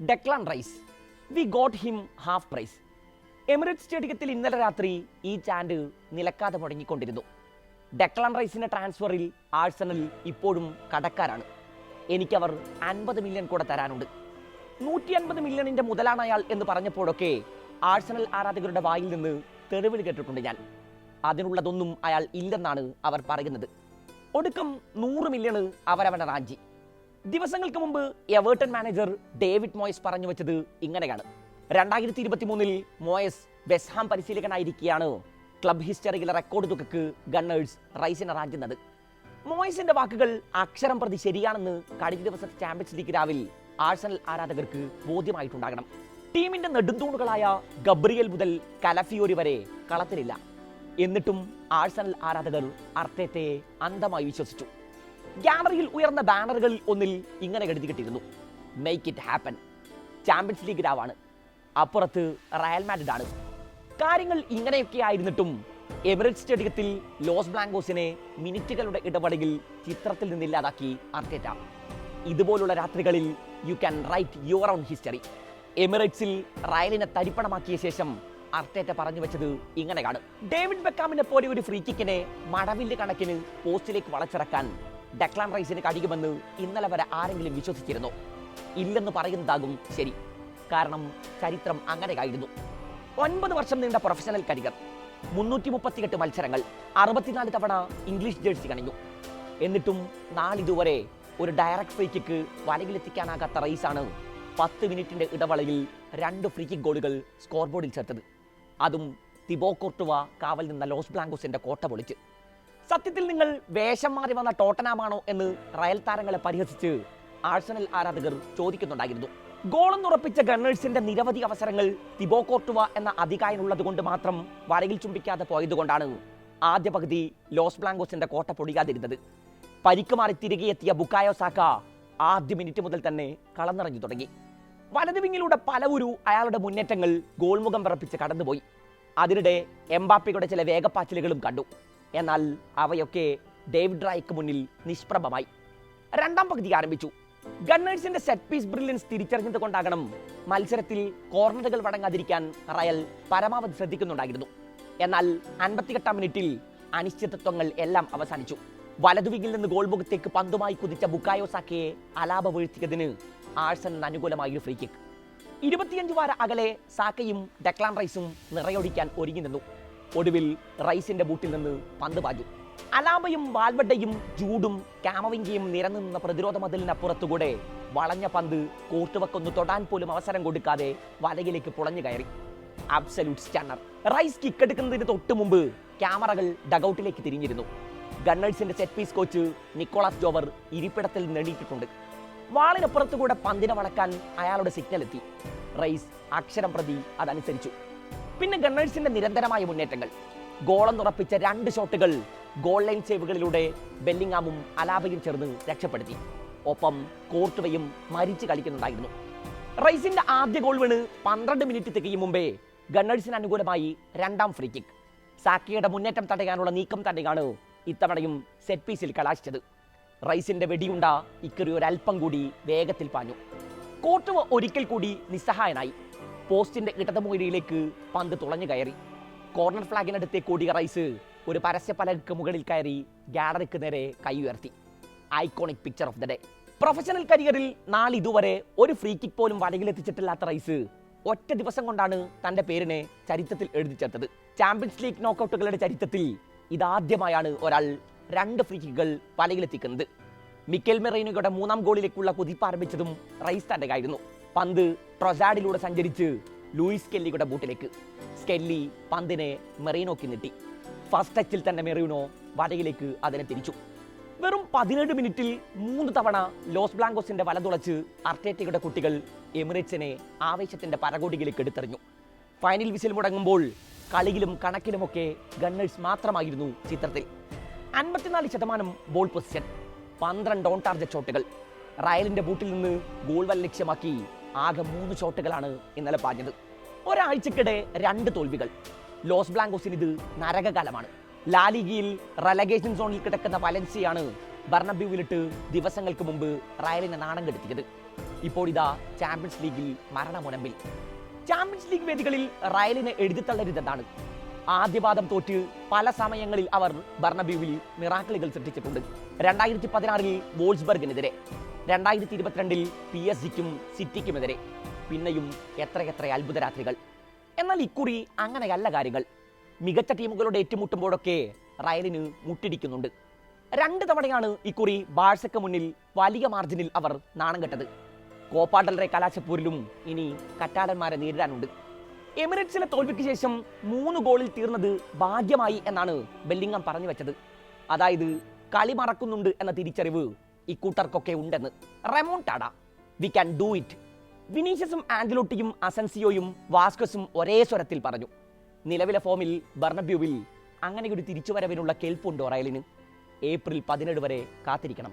Declan Rice we got him half price Emirates സ്റ്റേഡിയത്തിൽ ഇന്നലെ രാത്രി ഈ ചാൻഡ് നിലക്കാതെ മുടങ്ങിക്കൊണ്ടിരുന്നു. ഡെക്ലാൻ റൈസിന്റെ ട്രാൻസ്ഫറിൽ ആഴ്സണൽ ഇപ്പോഴും കടക്കാരാണ്. എനിക്കവർ അൻപത് മില്യൺ കൂടെ തരാനുണ്ട്. നൂറ്റി അൻപത് മില്യണിന്റെ മുതലാണ് അയാൾ എന്ന് പറഞ്ഞപ്പോഴൊക്കെ ആഴ്സണൽ ആരാധകരുടെ വായിൽ നിന്ന് തെളിവിൽ കേട്ടിട്ടുണ്ട് ഞാൻ. അതിനുള്ളതൊന്നും അയാൾ ഇല്ലെന്നാണ് അവർ പറയുന്നത്. ഒടുക്കം നൂറ് മില്യണ് അവരവന്റെ റാഞ്ചി. ദിവസങ്ങൾക്ക് മുമ്പ് എവേർട്ടൺ മാനേജർ ഡേവിഡ് മോയസ് പറഞ്ഞു വെച്ചത് ഇങ്ങനെയാണ്. രണ്ടായിരത്തി ഇരുപത്തി മൂന്നിൽ മോയസ് വെസ്ഹാം പരിശീലകനായിരിക്കെയാണ് ക്ലബ് ഹിസ്റ്ററിയിലെ റെക്കോർഡ് തുകക്ക് ഗണ്ണേഴ്സ് റൈസിനെ റാഞ്ചുന്നത് മോയസിന്റെ വാക്കുകൾ അക്ഷരം പ്രതി ശരിയാണെന്ന് കഴിഞ്ഞ ദിവസത്തെ ചാമ്പ്യൻസ് ലീഗ് രാവിൽ ആഴ്സണൽ ആരാധകർക്ക് ബോധ്യമായിട്ടുണ്ടാകണം. ടീമിന്റെ നെടുന്തൂണുകളായ ഗബ്രിയൽ മുതൽ കലഫിയോരി വരെ കളത്തിലില്ല. എന്നിട്ടും ആഴ്സണൽ ആരാധകർ അർത്ഥത്തെ അന്ധമായി വിശ്വസിച്ചു. ഗ്യാലറിയിൽ ഉയർന്ന ബാനറുകളിൽ ഒന്നിൽ ഇങ്ങനെ കെടുത്തി കിട്ടിയിരുന്നു. Make it happen Champions League രാവാണ്. അപ്പുറത്ത് റയൽ മാഡ്രിഡ് ആണ്. കാര്യങ്ങൾ ഇങ്ങനെയൊക്കെ ആയിരുന്നിട്ടും എമിറേറ്റ് സ്റ്റേഡിയത്തിൽ ലോസ് ബ്ലാങ്കോസിനെ മിനിറ്റുകളുടെ ഇടപെടലിൽ ചിത്രത്തിൽ നിന്നില്ലാതാക്കി അർത്തേറ്റ ഇതുപോലുള്ള രാത്രികളിൽ you can write your own history എമിറേറ്റ്സിൽ റയലിനെ തരിപ്പണമാക്കിയ ശേഷം അർത്തേറ്റ പറഞ്ഞു വെച്ചത് ഇങ്ങനെയാണ് ഡേവിഡ് ബെക്കാമിനെ പോലെ ഒരു ഫ്രീ കിക്കിനെ മടവിന്റെ കണക്കിന് പോസ്റ്റിലേക്ക് വളച്ചിറക്കാൻ ഡെക്ലാൻ റൈസിന് കഴിയുമെന്ന് ഇന്നലെ വരെ ആരെങ്കിലും വിശ്വസിച്ചിരുന്നു? ഇല്ലെന്ന് പറയുന്നതാകും ശരി. കാരണം ചരിത്രം അങ്ങനെയായിരുന്നു. ഒൻപത് വർഷം നീണ്ട പ്രൊഫഷണൽ കരിയർ മുന്നൂറ്റി മുപ്പത്തിയെട്ട് മത്സരങ്ങൾ. അറുപത്തിനാല് തവണ ഇംഗ്ലീഷ് ജേഴ്സി കണിഞ്ഞു. എന്നിട്ടും നാളിതുവരെ ഒരു ഡയറക്ട് ഫ്രീ കിക്ക് വലയിലെത്തിക്കാനാകാത്ത റൈസാണ് പത്ത് മിനിറ്റിന്റെ ഇടവേളയിൽ രണ്ട് ഫ്രീ കിക്ക് ഗോളുകൾ സ്കോർ ബോർഡിൽ ചേർത്തത്. അതും തിബോ കോർട്ടുവ കാവൽ നിന്ന ലോസ് ബ്ലാങ്കോസിന്റെ കോട്ട പൊളിച്ച്. സത്യത്തിൽ നിങ്ങൾ വേഷം മാറി വന്ന ടോട്ടനാമാണോ എന്ന് റയൽ താരങ്ങളെ പരിഹസിച്ച് ആഴ്സണൽ ആരാധകർ ചോദിക്കുന്നുണ്ടായിരുന്നു. ഗോളെന്നുറപ്പിച്ച ഗണ്ണേഴ്സിന്റെ നിരവധി അവസരങ്ങൾ തിബോ കോർട്ടുവ എന്ന അധികായനുള്ളത് കൊണ്ട് മാത്രം വരയിൽ ചുംബിക്കാതെ പോയതുകൊണ്ടാണ് ആദ്യ പകുതി ലോസ് ബ്ലാങ്കോസിന്റെ കോട്ട പൊടിയാതിരുന്നത്. പരിക്ക് മാറി തിരികെ എത്തിയ ബുക്കായോ സാക്ക ആദ്യ മിനിറ്റ് മുതൽ തന്നെ കളന്നിറങ്ങി തുടങ്ങി. വലത് വിങ്ങിലൂടെ പലവുരു അയാളുടെ മുന്നേറ്റങ്ങൾ ഗോൾമുഖം വിറപ്പിച്ച് കടന്നുപോയി. അതിനിടെ എംബാപ്പയുടെ ചില വേഗപ്പാച്ചിലുകളും കണ്ടു. എന്നാൽ അവയൊക്കെ ഡേവിഡ് റായ്ക്ക് മുന്നിൽ നിഷ്പ്രഭമായി. രണ്ടാം പകുതി ആരംഭിച്ചു. ഗണ്ണേഴ്സിന്റെ സെറ്റ് പീസ് ബ്രില്യൻസ് തിരിച്ചറിഞ്ഞത് കൊണ്ടാകണം മത്സരത്തിൽ കോർണറുകൾ വടങ്ങാതിരിക്കാൻ റയൽ പരമാവധി ശ്രദ്ധിക്കുന്നുണ്ടായിരുന്നു. എന്നാൽ അൻപത്തിയെട്ടാം മിനിറ്റിൽ അനിശ്ചിതത്വങ്ങൾ എല്ലാം അവസാനിച്ചു. വലതുവിങ്ങിൽ നിന്ന് ഗോൾ മുഖത്തേക്ക് പന്തുമായി കുതിച്ച ബുക്കായോ സാക്കയെ അലാപ വീഴ്ത്തിയതിന് ആഴ്സണിന് അനുകൂലമായൊരു ഫ്രീ കിക്ക് ഇരുപത്തിയഞ്ച് വാര അകലെ സാക്കയും ഡെക്ലാൻ റൈസും നിറയൊടിക്കാൻ ഒരുങ്ങി നിന്നു. ഒടുവിൽ റൈസിന്റെ ബൂട്ടിൽ നിന്ന് പന്ത് പാഞ്ഞു. അലാമയും വാൽവട്ടയും ജൂഡും കാമവിങ്കിയും നിന്ന പ്രതിരോധ മതിലിനപ്പുറത്തുകൂടെ വളഞ്ഞ പന്ത് കോർട്ടുവക്കൊന്ന് തൊടാൻ പോലും അവസരം കൊടുക്കാതെ വലയിലേക്ക് പുളഞ്ഞു കയറി. അബ്സല്യൂട്ട് സ്റ്റണ്ണർ റൈസ് കിക്ക് എടുക്കുന്നതിന് തൊട്ട് മുമ്പ് ക്യാമറകൾ ഡഗൌട്ടിലേക്ക് തിരിഞ്ഞിരുന്നു. ഗണ്ണേഴ്സിന്റെ set piece coach Nicolas Jover ഇരിപ്പിടത്തിൽ നേടിയിട്ടുണ്ട് വാളിനപ്പുറത്തുകൂടെ പന്തിനെ വളക്കാൻ അയാളുടെ സിഗ്നൽ എത്തി. റൈസ് അക്ഷരം പ്രതി അതനുസരിച്ചു. പിന്നെ ഗണ്ണേഴ്സിന്റെ നിരന്തരമായ മുന്നേറ്റങ്ങൾ. ഗോളം ഗോളെന്നുറപ്പിച്ച രണ്ട് ഷോട്ടുകൾ ഗോൾ ലൈൻ സേവുകളിലൂടെ ബെല്ലിങ്ങാമും അലാബയും ചേർന്ന് രക്ഷപ്പെടുത്തി. ഒപ്പം കോർട്ടുവയും മരിച്ചു കളിക്കുന്നുണ്ടായിരുന്നു. റൈസിന്റെ ആദ്യ ഗോൾ വീണ് പന്ത്രണ്ട് മിനിറ്റ് തികയും മുമ്പേ ഗണ്ണേഴ്സിന് അനുകൂലമായി രണ്ടാം ഫ്രീ കിക്ക് സാക്കിയുടെ മുന്നേറ്റം തടയാനുള്ള നീക്കം തന്നെയാണ് ഇത്തവണയും സെറ്റ് പീസിൽ കലാശിച്ചത്. റൈസിന്റെ വെടിയുണ്ട ഇക്കുറി ഒരൽപ്പം കൂടി വേഗത്തിൽ പാഞ്ഞു. കോർട്ടുവ ഒരിക്കൽ കൂടി നിസ്സഹായനായി. പോസ്റ്റിന്റെ ഇടതുമൂലയിലേക്ക് പന്ത് തുളഞ്ഞു കയറി. കോർണർ ഫ്ലാഗിനടുത്തേക്ക് ഓടിയ റൈസ് ഒരു പരസ്യ പലകക്ക് മുകളിൽ കയറി ഗാലറിക്ക് നേരെ കൈ ഉയർത്തി. Iconic picture of the day professional കരിയറിൽ നാളിതുവരെ ഒരു ഫ്രീ കിക്ക് പോലും വലയിലെത്തിച്ചിട്ടില്ലാത്ത റൈസ് ഒറ്റ ദിവസം കൊണ്ടാണ് തന്റെ പേരിനെ ചരിത്രത്തിൽ എഴുതി ചേർത്തത്. ചാമ്പ്യൻസ് ലീഗ് നോക്കൌട്ടുകളുടെ ചരിത്രത്തിൽ ഇതാദ്യമായാണ് ഒരാൾ രണ്ട് ഫ്രീ കിക്കുകൾ വലയിലെത്തിക്കുന്നത് മിക്കൽ മെറൈനുകളുടെ മൂന്നാം ഗോളിലേക്കുള്ള കുതിപ്പ് ആരംഭിച്ചതും റൈസ് തന്നെയായിരുന്നു പന്ത് ട്രൊസാഡിലൂടെ സഞ്ചരിച്ച് ലൂയിസ് കെല്ലിയുടെ ബൂട്ടിലേക്ക്. സ്കെല്ലി പന്തിനെ മെറീനോക്ക് നീട്ടി. ഫസ്റ്റ് ടച്ചിൽ തന്നെ മെറീനോ വലയിലേക്ക് അതിനെ തിരിച്ചു. വെറും പതിനേഴ് മിനിറ്റിൽ മൂന്ന് തവണ ലോസ് ബ്ലാങ്കോസിന്റെ വലതുളച്ച് അർട്ടേറ്റയുടെ കുട്ടികൾ എമിറേറ്റ്സിനെ ആവേശത്തിന്റെ പരകോടിയിലേക്ക് എടുത്തെറിഞ്ഞു. ഫൈനൽ വിസിൽ മുടങ്ങുമ്പോൾ കളിയിലും കണക്കിലുമൊക്കെ ഗണ്ണേഴ്സ് മാത്രമായിരുന്നു ചിത്രത്തിൽ. അൻപത്തിനാല് ശതമാനം ബോൾ പൊസിഷൻ പന്ത്രണ്ട് ഓൺ ടാർജറ്റ് ഷോട്ടുകൾ. റയലിന്റെ ബൂട്ടിൽ നിന്ന് ഗോൾ വല ലക്ഷ്യമാക്കി ആകെ മൂന്ന് ഷോട്ടുകളാണ് ഇന്നലെ പാഞ്ഞത്. ഒരാഴ്ചക്കിടെ രണ്ട് തോൽവികൾ. ലോസ് ബ്ലാങ്കോസിന് ഇത് നരകകാലമാണ്. ലാലിഗയിൽ റലഗേഷൻ സോണിൽ കിടക്കുന്ന വലൻസിയാണ് ബർണബ്യൂവിലിട്ട് ദിവസങ്ങൾക്ക് മുമ്പ് റയലിനെ നാണം കെടുത്തിയത്. ഇപ്പോൾ ഇതാ ചാമ്പ്യൻസ് ലീഗിൽ മരണമുനമ്പിൽ. ചാമ്പ്യൻസ് ലീഗ് വേദികളിൽ റയലിനെ എഴുതിത്തള്ളരുതെന്നാണ് ആദ്യപാദം തോറ്റ് പല സമയങ്ങളിൽ അവർ ബർണബ്യൂവിൽ മിറാക്കിളുകൾ സൃഷ്ടിച്ചിട്ടുണ്ട്. രണ്ടായിരത്തി പതിനാറിൽ വോൾസ്ബർഗിനെതിരെ. രണ്ടായിരത്തി ഇരുപത്തിരണ്ടിൽ പി എസ് ജിക്കും സിറ്റിക്കുമെതിരെ പിന്നെയും എത്രയെത്ര അത്ഭുത രാത്രികൾ എന്നാൽ ഇക്കുറി അങ്ങനെയല്ല കാര്യങ്ങൾ. മികച്ച ടീമുകളോട് ഏറ്റുമുട്ടുമ്പോഴൊക്കെ റയലിന് മുട്ടിടിക്കുന്നുണ്ട്. രണ്ട് തവണയാണ് ഇക്കുറി ബാഴ്സയ്ക്ക് മുന്നിൽ വലിയ മാർജിനിൽ അവർ നാണം കെട്ടത്. കോപ്പാഡലറെ കലാശപ്പൂരിലും ഇനി കറ്റാലന്മാരെ നേരിടാനുണ്ട്. എമിറേറ്റ്സിലെ തോൽവിക്ക് ശേഷം മൂന്ന് ഗോളിൽ തീർന്നത് ഭാഗ്യമായി എന്നാണ് ബെല്ലിംഗം പറഞ്ഞു വെച്ചത്. അതായത് കളി മറക്കുന്നുണ്ട് എന്ന തിരിച്ചറിവ് ഇക്കൂട്ടർക്കൊക്കെ ഉണ്ടെന്ന്. Remontada we can do it വിനീഷ്യസും ആൻഡലോട്ടിയും അസൻസിയോയും വാസ്കസും ഒരേ സ്വരത്തിൽ പറഞ്ഞു നിലവിലെ ഫോമിൽ ബർണബ്യൂവിൽ അങ്ങനെ ഒരു തിരിച്ചുവരവിനുള്ള കെൽപ്പുണ്ടോ റയലിന് ഏപ്രിൽ പതിനേഴ് വരെ കാത്തിരിക്കണം.